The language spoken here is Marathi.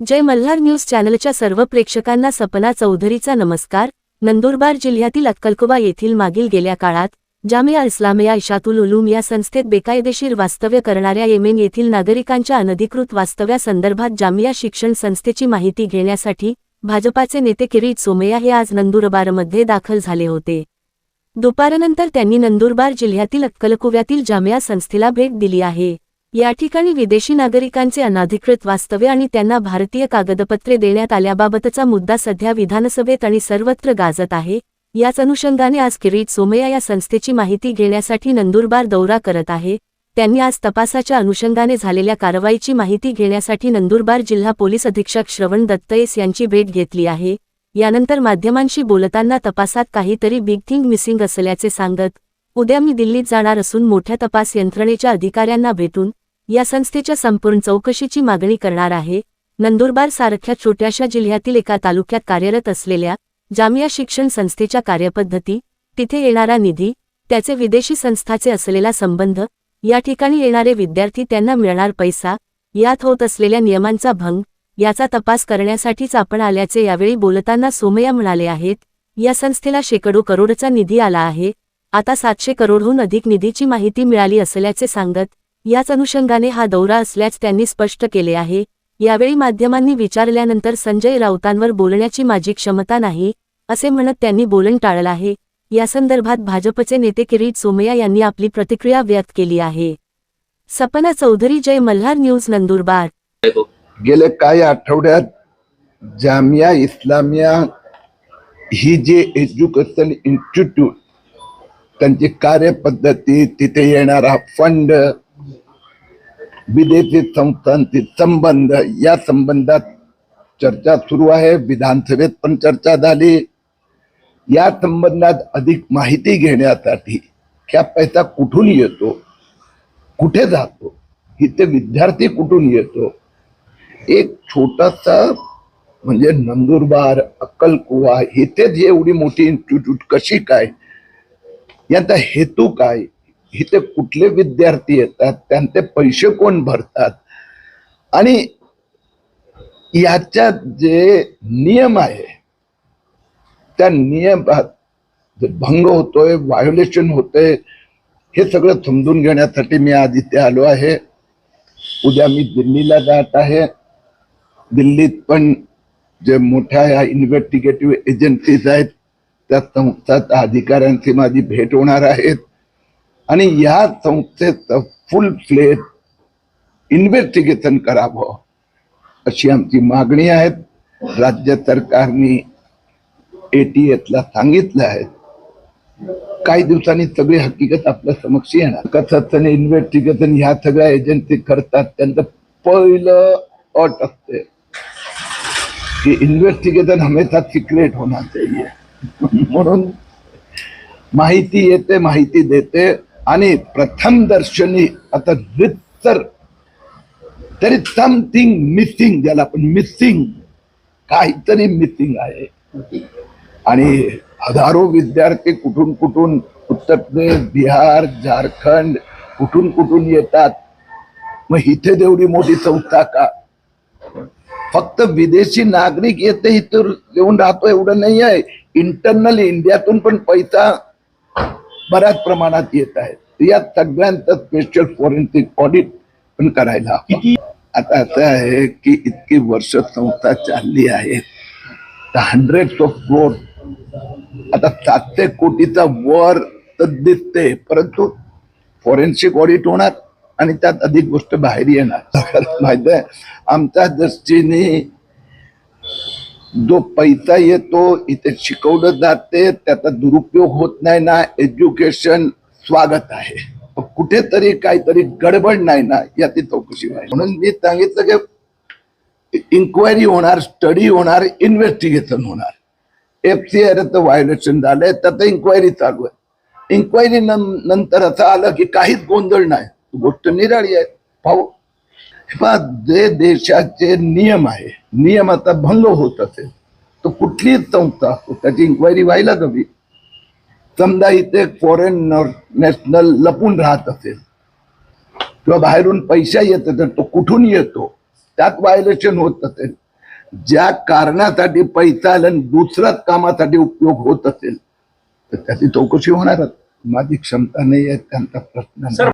जय मल्हार न्यूज चॅनलच्या सर्व प्रेक्षकांना सपना चौधरीचा नमस्कार. नंदुरबार जिल्ह्यातील अक्कलकोबा येथील मागील गेल्या काळात जामिया इस्लामिया इशातुल उलूम या संस्थेत बेकायदेशीर वास्तव्य करणाऱ्या येमेन येथील नागरिकांच्या अनधिकृत वास्तव्यासंदर्भात जामिया शिक्षण संस्थेची माहिती घेण्यासाठी भाजपाचे नेते किरीट सोमय्या हे आज नंदुरबारमध्ये दाखल झाले होते. दुपारनंतर त्यांनी नंदुरबार जिल्ह्यातील अक्कलकुव्यातील जामिया संस्थेला भेट दिली आहे. या ठिकाणी विदेशी नागरिकांचे अनाधिकृत वास्तव्य आणि त्यांना भारतीय कागदपत्रे देण्यात आल्याबाबतचा मुद्दा सध्या विधानसभेत आणि सर्वत्र गाजत आहे. याच अनुषंगाने आज किरीट सोमया या संस्थेची माहिती घेण्यासाठी नंदुरबार दौरा करत आहे. त्यांनी आज तपासाच्या अनुषंगाने झालेल्या कारवाईची माहिती घेण्यासाठी नंदुरबार जिल्हा पोलीस अधीक्षक श्रवण दत्तयेस यांची भेट घेतली आहे. यानंतर माध्यमांशी बोलताना तपासात काहीतरी बिग थिंग मिसिंग असल्याचे सांगत उद्या मी दिल्लीत जाणार असून मोठ्या तपास यंत्रणेच्या अधिकाऱ्यांना भेटून या संस्थेच्या संपूर्ण चौकशीची मागणी करणार आहे. नंदुरबार सारख्या छोट्याशा जिल्ह्यातील एका तालुक्यात कार्यरत असलेल्या जामिया शिक्षण संस्थेच्या कार्यपद्धती तिथे येणारा निधी त्याचे विदेशी संस्थाचे असलेला संबंध या ठिकाणी येणारे विद्यार्थी त्यांना मिळणार पैसा यात होत असलेल्या नियमांचा भंग याचा तपास करण्यासाठीच आपण आल्याचे यावेळी बोलताना सोमय्या म्हणाले आहेत. या संस्थेला शेकडो करोडचा निधी आला आहे. आता सातशे करोडहून अधिक निधीची माहिती मिळाली असल्याचे सांगत याच अनुषंगाने हा दौरा असल्याच त्यांनी स्पष्ट केले आहे. यावेळी माध्यमांनी विचारल्यानंतर संजय राऊतांवर बोलण्याची माझी क्षमता नाही असे म्हणत त्यांनी बोलण टाळलं आहे. यासंदर्भात भाजपचे नेते किरीट सोमय्या यांनी आपली प्रतिक्रिया व्यक्त केली आहे. सपना चौधरी जय मल्हार न्यूज नंदुरबार. गेले काही आठवड्यात जामिया इस्लामिया ही जे एज्युकेशन इन्स्टिट्यूट त्यांची कार्यपद्धती तिथे येणारा फंड विदेशी संस्थांतील संबंध या संबंधात चर्चा सुरू आहे. विधानसभेत पण चर्चा झाली. या संबंधात अधिक माहिती घेण्यासाठी ह्या पैसा कुठून येतो? कुठे जातो? इथे विद्यार्थी कुठून येतो? एक छोटासा म्हणजे नंदुरबार अक्कलकुवा इथेच एवढी मोठी इन्स्टिट्यूट कशी काय? यांचा हेतू काय? इथे कुठले विद्यार्थी येतात त्यांचे पैसे कोण भरतात? आणि याच्यात जे नियम आहे त्या नियमात भंग होतोय व्हायोलेशन होतंय हे सगळं समजून घेण्यासाठी मी आज इथे आलो आहे. उद्या मी दिल्लीला जात आहे. दिल्लीत पण जे मोठ्या या इन्व्हेस्टिगेटिव्ह एजन्सीज आहेत त्या संस्थात अधिकाऱ्यांची माझी भेट होणार आहेत. आणि या संस्थेत फुल फ्लेट इन्व्हेस्टिगेशन करावं अशी आमची मागणी आहे राज्य सरकारने एटीएसला सांगितलं आहे. काही दिवसांनी सगळी हकीकत आपल्या समक्ष येणार. कसं इन्व्हेस्टिगेशन ह्या सगळ्या एजन्सी करतात. त्यांचं पहिलं अट असते की इन्व्हेस्टिगेशन हमेशा सिक्रेट होणार चाहिए म्हणून माहिती येते माहिती देते. आणि प्रथम दर्शनी आता रितसर तरी समथिंग मिसिंग ज्याला आपण मिसिंग काहीतरी मिसिंग आहे. आणि हजारो विद्यार्थी कुठून कुठून उत्तर प्रदेश बिहार झारखंड कुठून कुठून येतात. मग इथे तेवढी मोठी संस्था का? फक्त विदेशी नागरिक येते इथं येऊन राहतो एवढं नाही आहे इंटरनल इंडियातून पण पैसा बऱ्याच प्रमाणात येत आहे या सगळ्यांचं स्पेशल फॉरेन्सिक ऑडिट पण करायला. आता असं आहे की इतकी वर्ष संस्था चालली आहे. हंड्रेड ऑफ क्रोड आता सातशे कोटीचा वर तर दिसते परंतु फॉरेन्सिक ऑडिट होणार आणि त्यात अधिक गोष्ट बाहेर येणार. माहिती आहे आमच्या दृष्टीने जो पैसा येतो इथे शिकवलं जाते त्याचा दुरुपयोग होत नाही ना एज्युकेशन स्वागत आहे. कुठेतरी काहीतरी गडबड नाही ना याची चौकशी व्हायची म्हणून मी सांगितलं की इन्क्वायरी होणार स्टडी होणार इन्व्हेस्टिगेशन होणार. एफ सी आरचं व्हायोलेशन झालंय त्याचं इन्क्वायरी चालू आहे. इन्क्वायरी नंतर असं आलं की काहीच गोंधळ नाही. गोष्ट निराळी आहे. भाऊ जे देशाचे नियम आहे नियमाचा भंग होत असेल तर कुठलीच संस्था त्याची इन्क्वायरी व्हायला हवी. समजा इथे फॉरेन नॅशनल लपून राहत असेल किंवा बाहेरून पैसा येत असेल तो कुठून येतो? त्यात व्हायोलेशन होत असेल. ज्या कारणासाठी पैसा आला दुसऱ्याच कामासाठी उपयोग होत असेल तर त्याची चौकशी होणारच माझी क्षमता नाही आहे त्यांचा प्रश्न